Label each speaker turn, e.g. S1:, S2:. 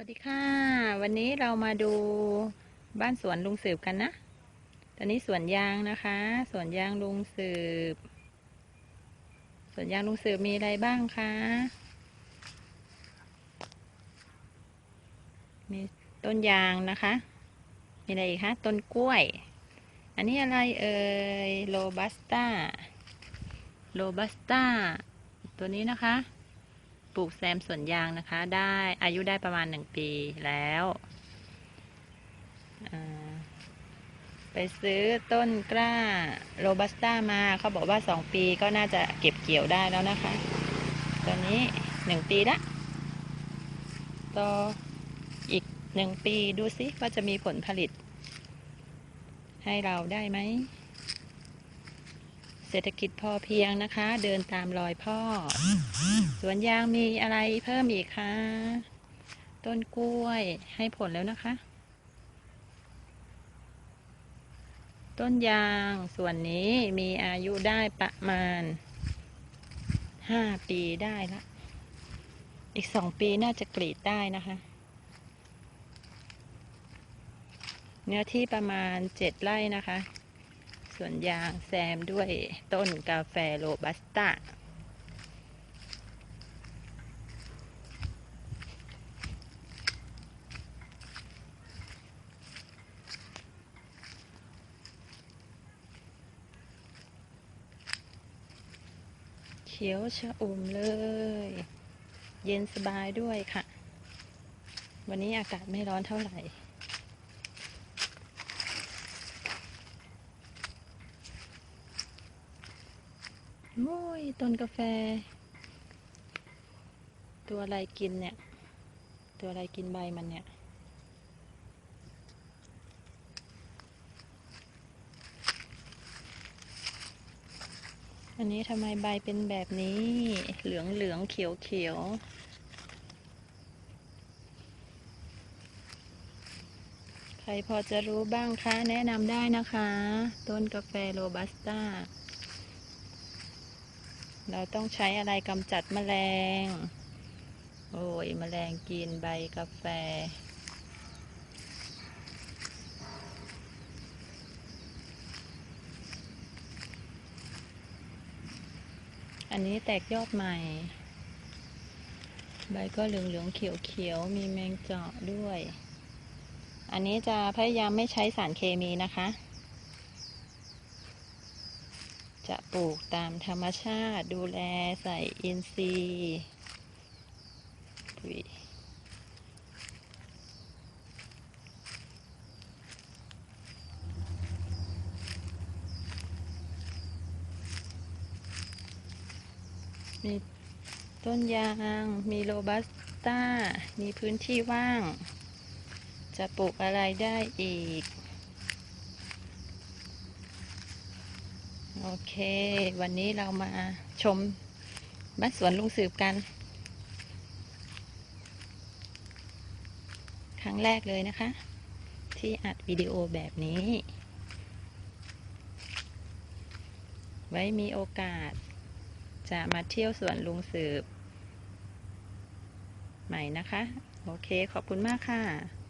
S1: วัสดีค่ะ วันนี้เรามาดูบ้านสวนลุงสืบกันนะ ตอนนี้สวนยางนะคะ สวนยางลุงสืบ สวนยางลุงสืบมีอะไรบ้างคะ มีต้นยางนะคะ มีอะไรอีกคะ ต้นกล้วย อันนี้อะไรเอ่ย โรบัสต้า โรบัสต้า ตัวนี้นะคะ ปลูกแซมสวนยางนะคะ ได้อายุได้ประมาณหนึ่งปีแล้วไปซื้อต้นกล้าโรบัสต้ามาเขาบอกว่าสองปีก็น่าจะเก็บเกี่ยวได้แล้วนะคะ ตอนนี้หนึ่งปีละต่ออีกหนึ่งปีดูซิว่าจะมีผลผลิต ให้เราได้ไหม เศรษฐกิจพอเพียงนะคะ เดินตามรอยพ่อ สวนยางมีอะไรเพิ่มอีกคะ ต้นกล้วยให้ผลแล้วนะคะ ต้นยางส่วนนี้มีอายุได้ประมาณห้าปีได้ละ อีกสองปีน่าจะกรีดได้นะคะ เนื้อที่ประมาณเจ็ดไร่นะคะ สวนยางแซมด้วยต้นกาแฟโรบัสต้าเขียวชะอุ่มเลย เย็นสบายด้วยค่ะ วันนี้อากาศไม่ร้อนเท่าไหร่ โอ้ยต้นกาแฟ ตัวอะไรกินเนี่ย ตัวอะไรกินใบมันเนี่ย อันนี้ทำไมใบเป็นแบบนี้ เหลืองเหลืองเขียวเขียวใครพอจะรู้บ้างคะ แนะนำได้นะคะ ต้นกาแฟโรบัสต้า เราต้องใช้อะไรกำจัดแมลง โอ้ยแมลงกินใบกาแฟ อันนี้แตกยอดใหม่ ใบก็เหลืองเหลืองๆเขียวเขียวๆมีแมงเจาะด้วย อันนี้จะพยายามไม่ใช้สารเคมีนะคะ จะปลูกตามธรรมชาติดูแลใส่อินทรีย์ปุ๋ยมีต้นยาง มีโรบัสต้า มีพื้นที่ว่าง จะปลูกอะไรได้อีก โอเค วันนี้เรามาชมบ้านสวนลุงสืบกัน ครั้งแรกเลยนะคะ ที่อัดวิดีโอแบบนี้ ไว้มีโอกาส จะมาเที่ยวสวนลุงสืบ ใหม่นะคะ โอเค ขอบคุณมากค่ะ